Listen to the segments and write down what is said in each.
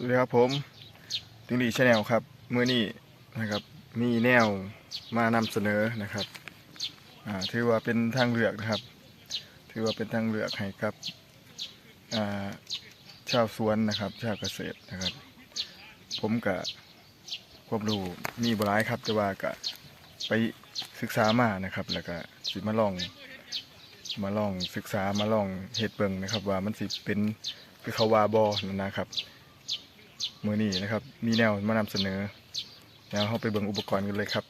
สวัสดีครับผมติงลีชาแนลครับเมื่อนี้นะครับมีแนวมานำเสนอนะครับถือว่าเป็นทางเลือกนะครับ ถือว่าเป็นทางเลือกให้กับชาวสวนนะครับ ชาวเกษตรนะครับ ผมกับความรู้มีบหลายครับแต่ว่าก็ไปศึกษามานะครับ แล้วก็สิมาลองมาลองศึกษามาลองเฮ็ดเบิงนะครับ ว่ามันสิเป็นคือเขาวาบอนั่นนะครับ มือนี้นะครับ มีแนวมานำเสนอแล้วเราไปเบิ่งอุปกรณ์กันเลยครับ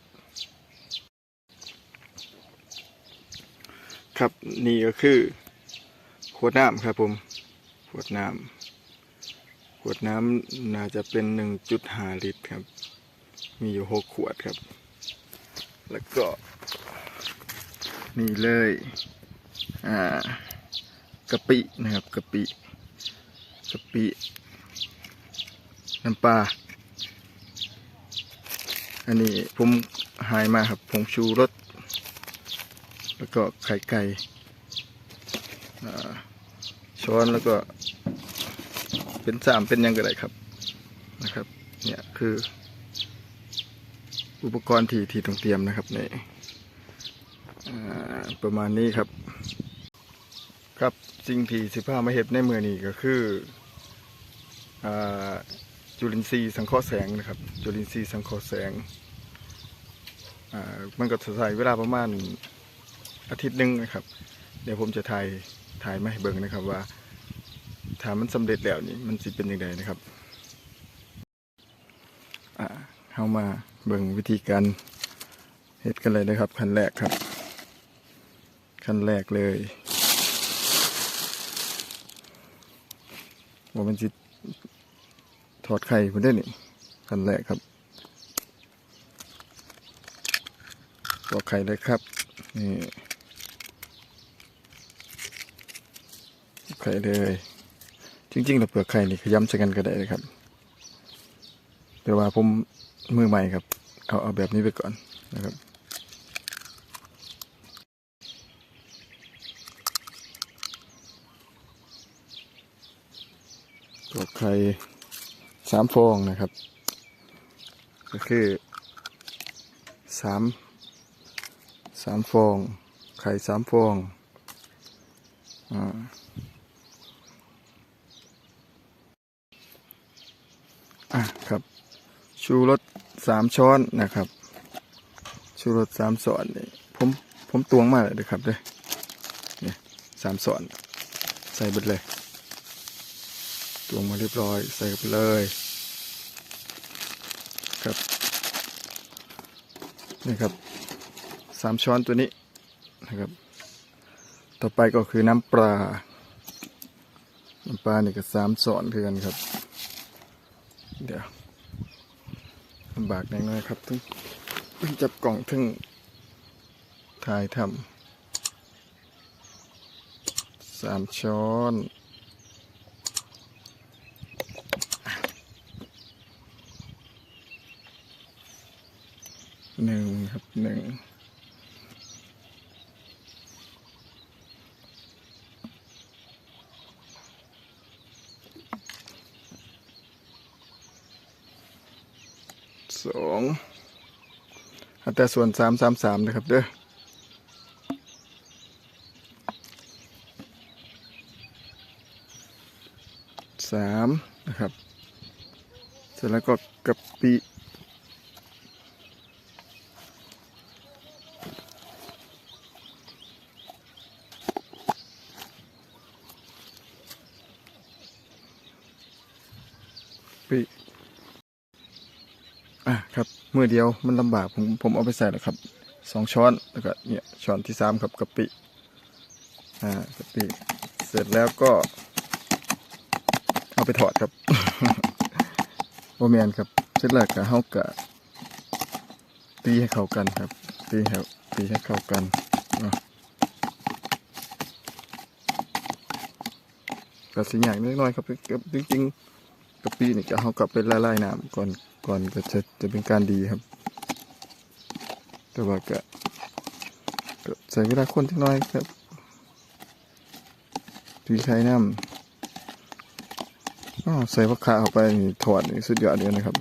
ครับนี่ก็คือขวดน้ำครับผมขวดน้ำขวดน้ำน่าจะเป็น1.5ลิตรครับ มีอยู่6ขวดครับ แล้วก็นี่เลยอ่ากะปินะครับกะปิกะปิ น้ำปลา อันนี้ผมหายมาครับผงชูรส แล้วก็ไข่ไก่ช้อนแล้วก็ เป็นสามเป็นยังก็ได้ครับนะครับ เนี่ยคือ อุปกรณ์ที่ที่ต้องเตรียมนะครับในอ่ประมาณนี้ครับ ครับสิ่งที่สิพามาเห็ดในเมือนี้ก็คืออ่า จุลินทรีย์สังเคราะห์แสงนะครับ จุลินทรีย์สังเคราะห์แสงมันก็จะใช้เวลาประมาณอาทิตย์หนึ่งนะครับ เดี๋ยวผมจะถ่ายถ่ายมาให้เบิ่งนะครับว่าถ้ามันสำเร็จแล้วนี่มันสิเป็นยังไงนะครับเข้ามาเบิ่งวิธีการเฮ็ดกันเลยนะครับขั้นแรกครับ ขั้นแรกเลยว่ามันจะ ถอดไข่มันได้นี่ขั้นแรกครับถอดไข่เลยครับนี่ไข่เลย จริงๆแล้วเปลือกไข่นี่ขย้ำใส่กันก็ได้เลยครับ แต่ว่าผมมือใหม่ครับ เอาเอาแบบนี้ไปก่อนนะครับตัวไข่ สามฟองนะครับ ก็คือสามสามฟอง ไข่สามฟองอ่าอะครับ ชูรสสามช้อนนะครับ ชูรสสามส่วนนี่ผมผมตวงมาเลยนะครับเด้อเนี่ยสามส่วนใส่เบิดเลย ตวงมาเรียบร้อยใส่ไปเลยครับนี่ครับสามช้อนตัวนี้นะครับ ต่อไปก็คือน้ำปลาน้ำปลานี่ก็สามช้อนคือกันครับ เดี๋ยวลำบากแน่นอยครับทึงทึงจับกล่องทึงถ่ายทำสามช้อน หนึ่งครับหนึ่งสองอัตราส่วนสามสามสามนะครับเด้อสามนะครับ เสร็จแล้วก็กะปิปีอะครับ มือเดียวมันลำบากผมผมเอาไปใส่แล้วครับสองช้อนแล้วก็เนี่ยช้อนที่สามครับกะปิอ่ากะปิเสร็จแล้วก็ เอาไปถอดครับโอแมนครับเสร็จแล้วก็เฮากะตีให้เข้ากันครับ ตีให้ตีให้เข้ากันก็สิ่งอย่างน้อยๆครับจริงๆกะปินี่จะเอากลับไปละลายน้ำก่อน ก่อนก็จะจะเป็นการดีครับ แต่ว่าก็ใส่เวลาคนที่น้อยครับตีไข่น้อ๋อใส่ผักขาเข้าไปนี่ถอดนี่สุดยอดเลยนะครับ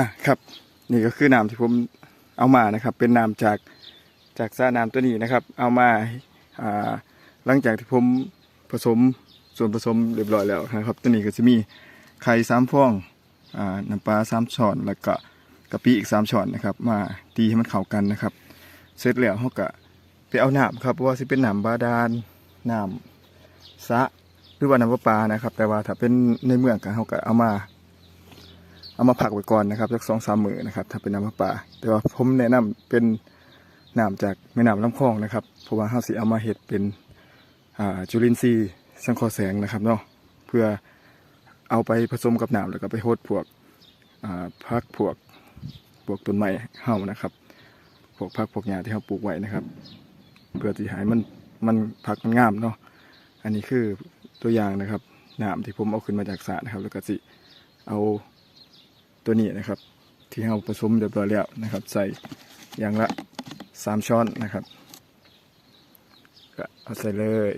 อะครับ นี่ก็คือน้ำที่ผมเอามานะครับ เป็นน้ำจากจากสระน้ำตัวนี้นะครับ เอามาอ่าหลังจากที่ผมผสมส่วนผสมเรียบร้อยแล้วนะครับ ตัวนี้ก็จะมีไข่สามฟองอ่าน้ำปลาสามช้อนแล้วก็กะปิอีกสามช้อนนะครับ มาตีให้มันเข้ากันนะครับ เสร็จแล้วเขาก็ไปเอาน้ำครับว่าสิเป็นน้ำบาดาลน้ำสะหรือว่าน้ำประปานะครับ แต่ว่าถ้าเป็นในเมืองกันเขาก็เอามา เอามาผักไว้ก่อนนะครับสักสองสามมือนะครับ ถ้าเป็นน้ำประปา แต่ว่าผมแนะนำเป็นน้ำจากแม่น้ำลำคลองนะครับเพราะว่าเฮาสิเอามาเห็ดเป็นจุลินทรีย์สังเคราะห์แสงนะครับเนาะเพื่อเอาไปผสมกับน้ำแล้วก็ไปโฮดพวกอ่าพักพวกพวกต้นไม้เฮานะครับพวกพักพวกหญ้าที่เฮาปลูกไว้นะครับ เพื่อที่ให้มันมันผักมันงามเนาะอันนี้คือตัวอย่างนะครับน้ำที่ผมเอาขึ้นมาจากสระนะครับ แล้วก็สิเอา ตัวนี้นะครับ ที่เราผสมเรียบร้อยแล้วนะครับ ใส่อย่างละสามช้อนนะครับก็เอาใส่เลย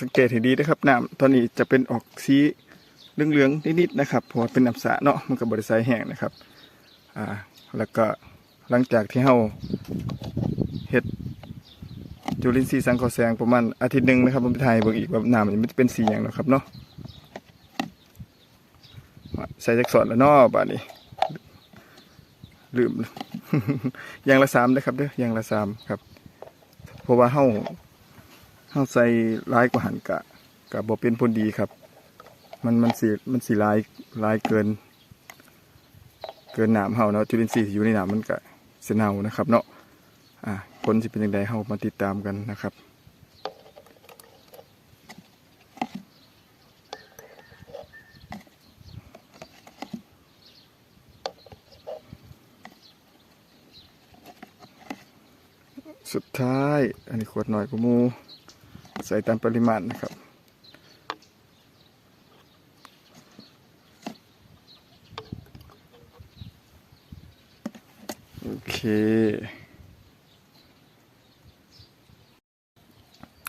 สังเกตให้ดีนะครับน้ำตอนนี้จะเป็นออกสีเหลืองๆนิดๆนะครับเพราะเป็นน้ำสะเนาะมันก็บริสัยแห้งนะครับอ่าแล้วก็หลังจากที่เราเฮ็ดจุลินทรีย์สังเคราะห์แสงประมาณอาทิตย์หนึ่งนะครับผมไปถ่ายเบิ่งอีกว่าน้ำมันจะเป็นสีอย่างนะครับเนาะใส่จักสอดแล้วเนาะบาดนี้ลืมอย่างละสามนะครับเด้ออย่างละสามครับ เพราะว่าเฮา เฮาใส่ร้ายกว่าหันกะกะบ่เป็นผลดีครับ มันมันสิมันสิร้ายร้ายเกิน เกินหน้ำเฮาเนาะจุลินทรีย์ที่อยู่ในหน้ำมันกะเสน่านะครับ เนาะอ่าผลสิเป็นยังไงเฮามาติดตามกันนะครับสุดท้าย อันนี้ขวดหน่อยก็มู ใส่ตามปริมาณนะครับ โอเค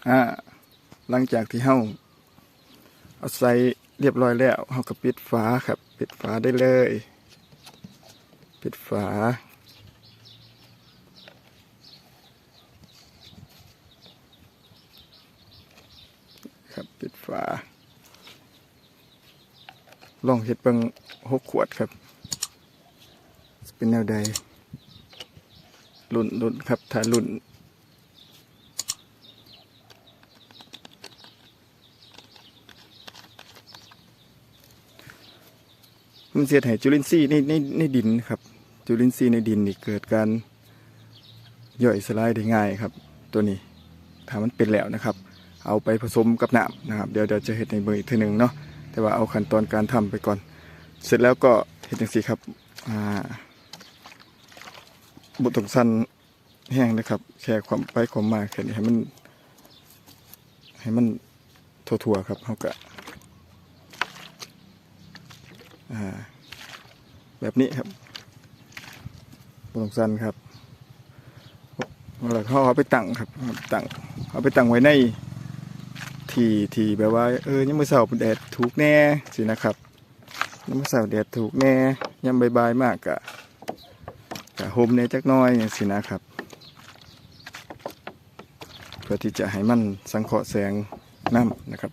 อ่าหลังจากที่เฮาเอาใส่เรียบร้อยแล้วเฮาก็ปิดฝาครับ ปิดฝาได้เลย ปิดฝา ครับ ปิดฝาลองเห็ดเบิงหกขวดครับ เป็นแนวใดรุ่นรุ่นครับถ้ารุ่นมันเสียหายจุลินทรีย์ในในในดินครับ จุลินทรีย์ในดินนี่เกิดการย่อยสลายได้ง่ายครับ ตัวนี้ถ้ามันเป็นแล้วนะครับ เอาไปผสมกับน้ำนะครับเดี๋ยวเดี๋ยวจะเห็ดในมืออีกทีหนึ่งเนาะแต่ว่าเอาขั้นตอนการทำไปก่อน เสร็จแล้วก็เห็ดจังสีครับอ่าบุตรงสั้นแห้งนะครับ แค่ความไปความมาแค่นี้ให้มัน ให้มันทั่วๆครับเขาก็แบบนี้ครับบุตรสั้นครับแล้วเขาเอาไปตั้งครับตั้งเอาไปตั้งไว้ใน ที่ที่แบบว่าเออยังมือเสาแดดถูกแน่สินะครับน้ำมันเสาแดดถูกแน่ยำบายมากกะกะโฮมเน่จักน้อยอย่างสินะครับ เพื่อที่จะให้มันสังเคราะห์แสงน้ำนะครับ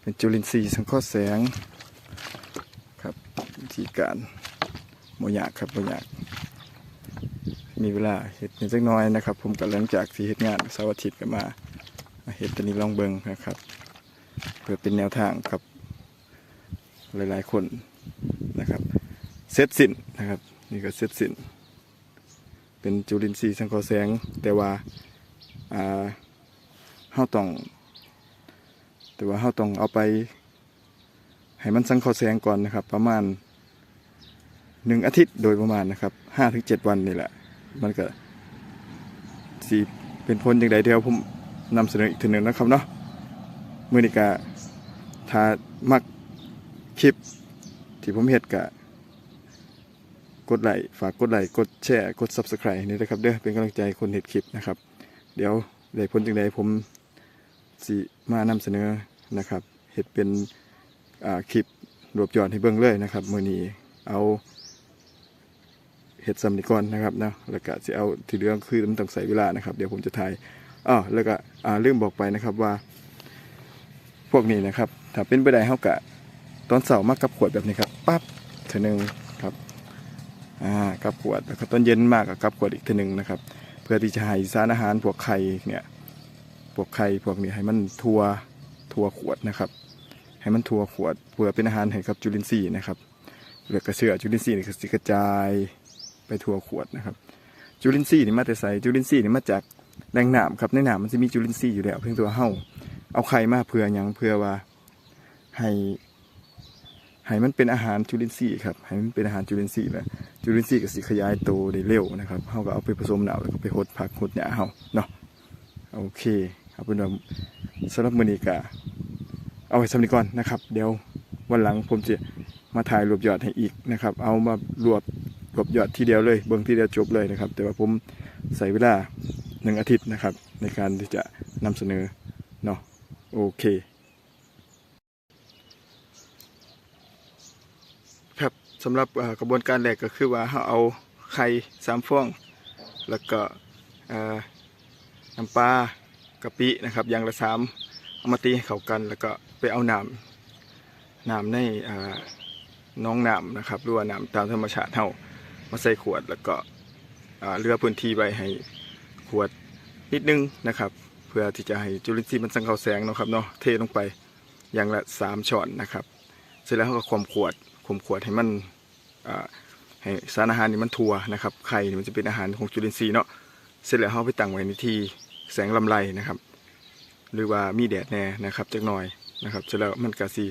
เป็นจุลินทรีย์สังเคราะห์แสงครับวิธีการโมยากครับโมยากมีเวลาเห็ดนิดจักน้อยนะครับ ผมก็หลังจากที่เห็ดงานเสาร์อาทิตย์ก็มามาเห็ดตัวนี้ลองเบิงนะครับ เพื่อเป็นแนวทางกับหลายๆคนนะครับเซตสินนะครับนี่ก็เซตสินเป็นจุลินทรีย์สังเคราะห์แสง แต่ว่าอ่าเฮาต้อง แต่ว่าเฮาต้องเอาไป ให้มันสังเคราะห์แสงก่อนนะครับ ประมาณหนึ่งอาทิตย์โดยประมาณนะครับห้าถึงเจ็ดวันนี่แหละ มันก็สีเป็นผลอย่างไรเดียวผมนำเสนออีกทีหนึ่งนะครับเนาะมือนี้กะ ถ้ามักคลิปที่ผมเห็ดกะกดไลค์ฝากกดไลค์กดแชร์กด subscribe นี่นะครับเด้อเป็นกำลังใจคนเห็ดคลิปนะครับ เดี๋ยวได้ผลจังใดผมสิมานำเสนอนะครับเห็ดเป็นคลิปรวบยอดให้เบิ่งเลยนะครับมือนี้เอาเห็ดซัมนิกอนะครับนะแล้วก็จะเอาที่เหลืองคือมันต้องใส่เวลานะครับ เดี๋ยวผมจะถ่ายอ๋อแล้วก็ลืมบอกไปนะครับว่า พวกนี้นะครับ ถ้าเป็นไปได้เฮากะตอนเสาร์มากับขวดแบบนี้ครับปั๊บเทอหนึงครับอ่ากับขวดแล้วก็ตอนเย็นมากกับกับขวดอีกเทอหนึงนะครับ เพื่อที่จะให้สารอาหารพวกไข่เนี่ยพวกไข่พวกนี้ให้มันทัวทัวขวดนะครับ ให้มันทัวขวดเพื่อเป็นอาหารให้กับจุลินทรีย์นะครับเหลือกระเชื่อจุลินทรีย์นี่กระจายไปทั่วขวดนะครับ จุลินทรีย์นี่มาแต่ใสจุลินทรีย์นี่มาจากแหล่งน้ำครับในน้ำมันจะมีจุลินทรีย์อยู่แล้วเพียงตัวเฮา เอาไข่มาเพื่อหยังเพื่อว่าให้ให้มันเป็นอาหารจุลินทรีย์ครับให้มันเป็นอาหารจุลินทรีย์แล้วจุลินทรีย์ก็สิขยายโตได้เร็วนะครับเฮาก็เอาไปผสมน้ำแล้วก็ไปหดผักหดหญ้าเฮาเนาะโอเคเอาเป็นว่าสำหรับมือนีก็เอาไว้สำนีก่อนนะครับ เดี๋ยววันหลังผมจะมาถ่ายรวบยอดให้อีกนะครับ เอามารวบรวบยอดทีเดียวเลยเบิ่งทีเดียวจบเลยนะครับ แต่ว่าผมใส่เวลาหนึ่งอาทิตย์นะครับ ในการที่จะนำเสนอ โอเค ครับสำหรับกระบวนการแรกก็คือว่าเราเอาไข่สามฟอง แล้วก็น้ำปลากะปินะครับอย่างละสามเอามาตีให้เข้ากัน แล้วก็ไปเอาน้ำน้ำในน้องน้ำนะครับหรือว่าน้ำตามธรรมชาติเท่ามาใส่ขวดแล้วก็เลือพื้นที่ไว้ให้ขวดนิดนึงนะครับ เพื่อที่จะให้จุลินทรีย์มันสังเคราะห์แสงเนาะครับเนาะเทลงไปอย่างละสามช้อนนะครับ เสร็จแล้วก็ความขวดข่มขวดให้มันให้สารอาหารนี่มันทั่วนะครับไข่นี่มันจะเป็นอาหารของจุลินทรีย์เนาะเสร็จแล้วเราเอาไปตั้งไว้ในที่แสงลำไรนะครับ หรือว่ามีแดดแน่นะครับจักหน่อยนะครับเสร็จแล้วมันก็สี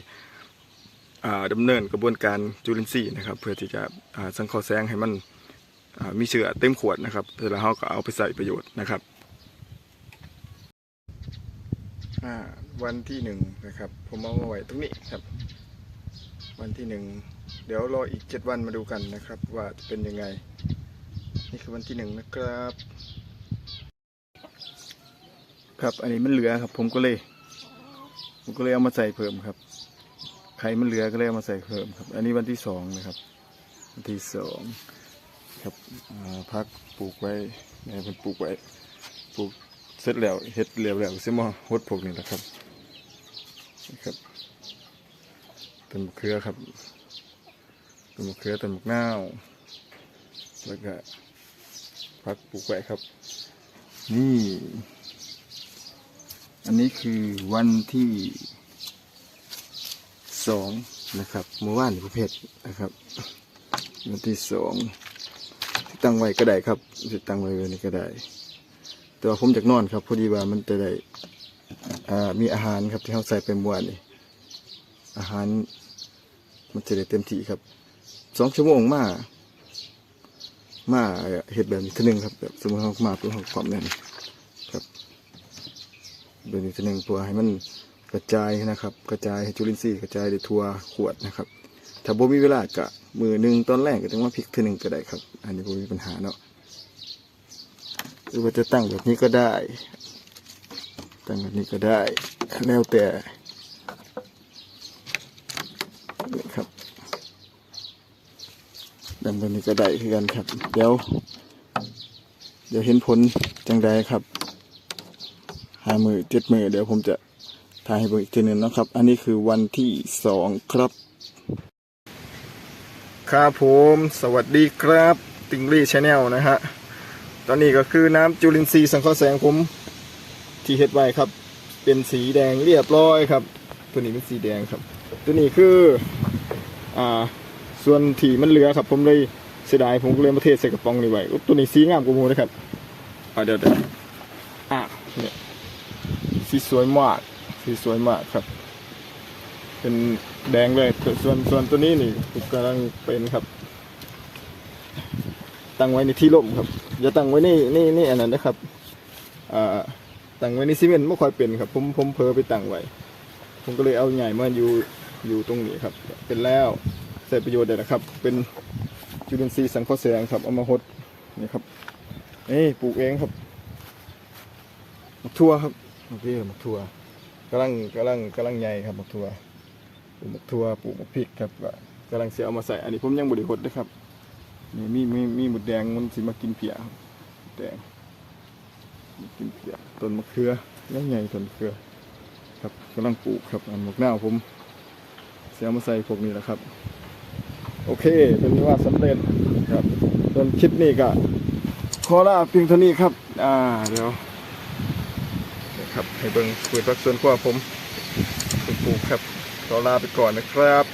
อ่าดำเนินกระบวนการจุลินทรีย์นะครับ เพื่อที่จะสังเคราะห์แสงให้มันมีเชื้อเต็มขวดนะครับเสร็จแล้วเราก็เอาไปใส่ประโยชน์นะครับ วันที่หนึ่งนะครับ ผมเอามาไว้ตรงนี้ครับ วันที่หนึ่งเดี๋ยวรออีกเจ็ดวันมาดูกันนะครับ ว่าจะเป็นยังไง นี่คือวันที่หนึ่งนะครับ ครับอันนี้มันเหลือครับ ผมก็เลย ผมก็เลยเอามาใส่เพิ่มครับไข่มันเหลือก็เลยเอามาใส่เพิ่มครับ อันนี้วันที่สองนะครับ วันที่สองครับพักปลูกไว้ในเพิ่นปลูกไว้ปลูก เสร็จแล้วเฮ็ดเรียบแล้วเสมาหดพวกนี้แหละครับนะครับต้นมะเขือครับต้นมะเขือต้นมะนาวแล้วก็พักปลูกไว้ครับ นี่ อันนี้คือวันที่สองนะครับเมื่อวานประเภทนะครับวันที่สองที่ตั้งไว้ก็ได้ครับที่ตั้งไว้เลยนี่ก็ได้ แต่ว่าผมจากนอนครับ พอดีว่ามันจะได้มีอาหารครับที่เขาใส่ไปเมื่อวานนี่อาหารมันจะได้เต็มที่ครับสองชั่วโมงมามาเห็ดแบบนี้ทีหนึ่งครับแบบสมมติเขามาเพื่อเขาความแน่นครับแบบนี้ทีหนึ่งเพื่อให้มันกระจายนะครับ กระจายให้จุลินทรีย์กระจายในทั่วขวดนะครับ ถ้าบ่มีเวลากะมือหนึ่งตอนแรกก็ต้องมาพลิกทีนึงก็ได้ครับ อันนี้บ่มีปัญหาเนาะ หรือว่าจะตั้งแบบนี้ก็ได้ ตั้งแบบนี้ก็ได้แล้วแต่นี่ครับกันตัวนี้ก็ได้คือกันครับ เดี๋ยว เดี๋ยวเห็นผลจังใดครับหามือเจ็ดมือเดี๋ยวผมจะถ่ายให้เบิ่งอีกทีหนึงนะครับ อันนี้คือวันที่สองครับ ครับผม สวัสดีครับ ติงลี่ชาแนลนะฮะ อนนี้ก็คือน้ำจุลินทรีย์สังเคราะห์แสงผมที่เฮ็ดไว้ครับ เป็นสีแดงเรียบร้อยครับ ตัวนี้เป็นสีแดงครับ ตัวนี้คืออ่าส่วนที่มันเหลือครับ ผมเลยเสียดายผมก็เลยมาเทใส่กระป๋องนี่ไว้ตัวนี้สีงามกว่าหมูนะครับอ่าเดี๋ยวเดี๋ยวอะเนี่ยสีสวยมากสีสวยมากครับ เป็นแดงเลยส่วนส่วนตัวนี้นี่กำลังเป็นครับ ตั้งไว้ในที่ร่มครับอย่าตั้งไว้ในี่นี่นี่อันนั้นนะครับอ่าตั้งไว้ในซีเมนต์ไม่ค่อยเป็นครับ ผมผมเพลอไปตั้งไว้ ผมก็เลยเอาใหญ่มาอยู่อยู่ตรงนี้ครับ เป็นแล้วใช้ประโยชน์ได้นะครับ เป็นจุลินทรีย์สังเคราะห์แสงครับเอามาหดนี่ครับนี่ปลูกเองครับมะทั่วครับโอเคมะทั่วกำลังกำลังกำลังใหญ่ครับมะทั่วปลูกมะทั่วปลูกมะพริกครับก็กำลังเสียเอามาใส่อันนี้ผมยังบริหดนะครับ นี่มีมีมีหมดแดงมันสิมากินเพียแดงมากินเพียต้นมะเขือยังใหญ่ต้นมะเขือ ครับกำลังปลูกครับอันหมกหน้าผมเสียมาใส่พวกนี้แหละครับ โอเคเป็นว่าสำเร็จครับส่วนคลิปนี้ก็ขอลาเพียงเท่านี้ครับ อ่าเดี๋ยวครับให้เบิ่งคุยพักส่วนขั้วผมปลูกครับขอลาไปก่อนนะครับ